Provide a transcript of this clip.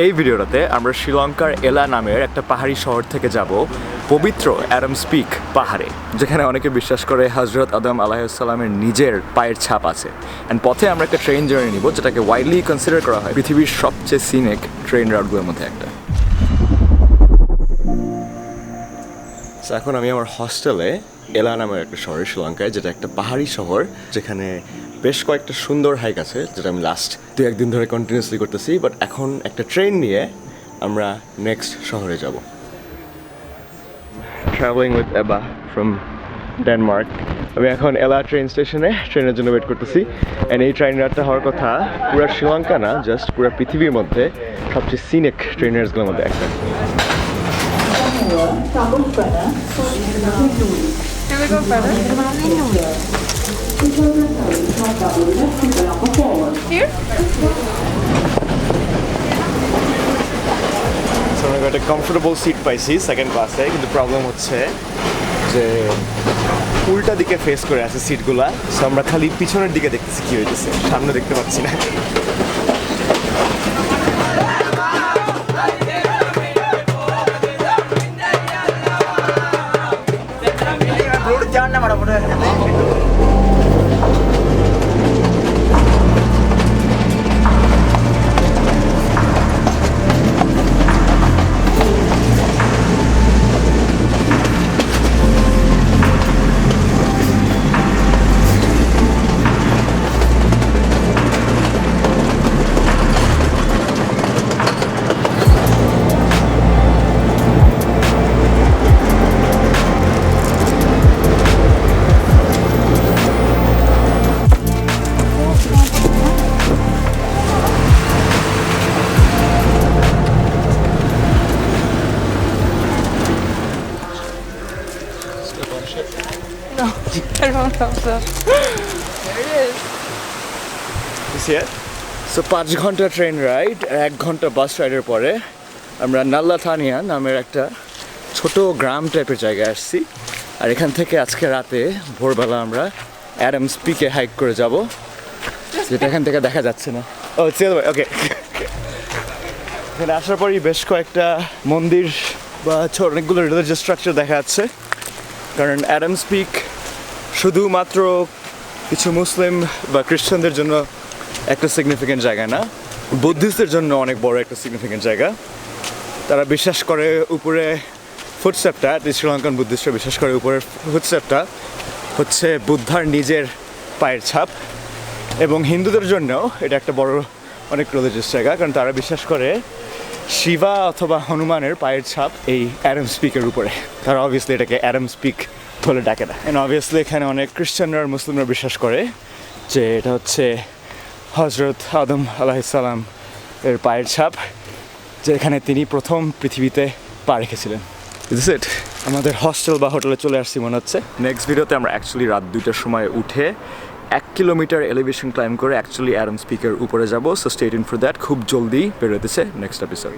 এই ভিডিওটাতে আমরা শ্রীলঙ্কার এলা নামের একটা পাহাড়ি শহর থেকে যাব, পবিত্র অ্যাডাম স্পিক পাহাড়ে, যেখানে অনেকে বিশ্বাস করে হজরত আদম আলাহিসাল্লামের নিজের পায়ের ছাপ আছে। অ্যান্ড পথে আমরা একটা ট্রেন জার্নি নিব, যেটাকে ওয়াইডলি কনসিডার করা হয় পৃথিবীর সবচেয়ে সিনেক ট্রেন রাউটগুলোর মধ্যে একটা। এখন আমি আমার হস্টেলে এলা নামের একটা শহরে শ্রীলঙ্কায় যেটা একটা পাহাড়ি শহর যেখানে বেশ কয়েকটা সুন্দর হাইক আছে যেটা আমি লাস্ট দু একদিন ধরে কন্টিনিউসলি করতেছি বাট এখন একটা ট্রেন নিয়ে আমরা নেক্সট শহরে যাব। Travelling with Eva from Denmark আমি এখন এলা ট্রেন স্টেশনে ট্রেনের জন্য ওয়েট করতেছি। অ্যান্ড এই ট্রেন রাতটা হওয়ার কথা পুরো শ্রীলঙ্কা না জাস্ট পুরো পৃথিবীর মধ্যে সবচেয়ে সিনেক ট্রেনার্সগুলোর মধ্যে একটা। Can we go further? Here? So আমি একটা কমফোর্টেবল সিট পাইছি সেকেন্ড ক্লাসে কিন্তু প্রবলেম হচ্ছে যে উল্টা দিকে ফেস করে আছে সিটগুলা সো আমরা খালি পিছনের দিকে দেখতেছি কি হইতেছে, সামনে দেখতে পাচ্ছি না അവിടെ Don't know so. There it is. You see it? So পাঁচ ঘণ্টা ট্রেন রাইড এক ঘণ্টা বাস রাইডের পরে আমরা নাল্লা থানিয়া নামের একটা ছোট গ্রাম টাইপের জায়গায় আসছি আর এখান থেকে আজকে রাতে ভোরবেলা আমরা অ্যাডাম স্পিকে হাইক করে যাব যেটা এখান থেকে দেখা যাচ্ছে না ও চেল ওকে এখানে আসার পরই বেশ কয়েকটা মন্দির বা অনেকগুলো রিলিজিয়াস স্ট্রাকচার দেখা যাচ্ছে কারণ অ্যাডাম স্পিক শুধুমাত্র কিছু মুসলিম বা খ্রিস্টানদের জন্য একটা সিগনিফিকেন্ট জায়গা না, বুদ্ধিস্টদের জন্য অনেক বড় একটা সিগনিফিকেন্ট জায়গা। তারা বিশ্বাস করে উপরে ফুটস্টেপটা শ্রীলঙ্কান বুদ্ধিস্টরা বিশ্বাস করে উপরের ফুটস্টেপটা হচ্ছে বুদ্ধার নিজের পায়ের ছাপ। এবং হিন্দুদের জন্যও এটা একটা বড়, অনেক রিলিজিয়াস জায়গা, কারণ তারা বিশ্বাস করে শিবা অথবা হনুমানের পায়ের ছাপ এই অ্যাডাম স্পিকের উপরে। তারা অবভিয়াসলি এটাকে অ্যাডাম স্পিক বলে ডাকে না। অ্যান্ড অবভিয়াসলি এখানে অনেক খ্রিস্টানরা আর মুসলিমরা বিশ্বাস করে যে এটা হচ্ছে হজরত আদম আলাহিসাল্লাম এর পায়ের ছাপ যেখানে তিনি প্রথম পৃথিবীতে পা রেখেছিলেন। ইজ ইট আমাদের হস্টেল বা হোটেলে চলে আসছি মনে হচ্ছে। নেক্সট ভিডিওতে আমরা অ্যাকচুয়ালি রাত দুইটার সময় উঠে এক কিলোমিটার এলিভেশন ক্লাইম করে অ্যাকচুয়ালি অ্যাডাম স্পিকের উপরে যাব। So state in for that খুব জলদি বেরোতেছে নেক্সট এপিসোড